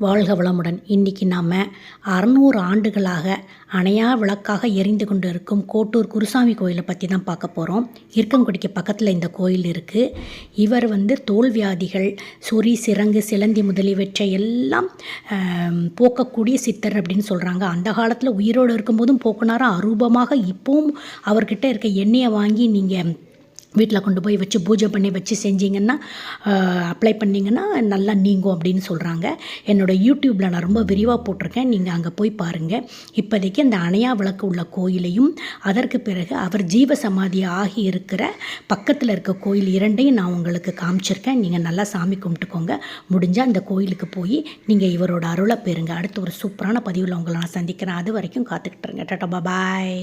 வாழ்க வளமுடன். இன்றைக்கி நாம் அறநூறு ஆண்டுகளாக அணையா விளக்காக எரிந்து கொண்டு இருக்கும் கோட்டூர் குருசாமி கோயிலை பற்றி தான் பார்க்க போகிறோம் இருக்கங்குடிக்கு பக்கத்தில் இந்த கோயில் இருக்குது இவர் வந்து தோல்வியாதிகள் சொறி சிறங்கு சிலந்தி முதலியவற்றை எல்லாம் போக்கக்கூடிய சித்தர் அப்படின்னு சொல்கிறாங்க அந்த காலத்தில் உயிரோடு இருக்கும்போதும் போக்குனாரா அரூபமாக இப்போவும் அவர்கிட்ட இருக்க எண்ணெயை வாங்கி நீங்கள் வீட்டில் கொண்டு போய் வச்சு பூஜை பண்ணி வச்சு செஞ்சீங்கன்னா அப்ளை பண்ணிங்கன்னா நல்லா நீங்கும் அப்படின்னு சொல்கிறாங்க என்னோடய யூடியூப்பில் நான் ரொம்ப விரிவாக போட்டிருக்கேன். நீங்கள் அங்கே போய் பாருங்கள் இப்போதைக்கு அந்த அணையா விளக்கு உள்ள கோயிலையும் அதற்கு பிறகு அவர் ஜீவ சமாதி ஆகி இருக்கிற பக்கத்தில் இருக்க கோயில் இரண்டையும் நான் உங்களுக்கு காமிச்சிருக்கேன். நீங்கள் நல்லா சாமி கும்பிட்டுக்கோங்க. முடிஞ்சால் அந்த கோயிலுக்கு போய் நீங்கள் இவரோட அருளை பெறுங்க. அடுத்து ஒரு சூப்பரான பதிவில் உங்களை நான் சந்திக்கிறேன். அது வரைக்கும் காத்துக்கிட்டு இருங்க. டாட்டா பாய்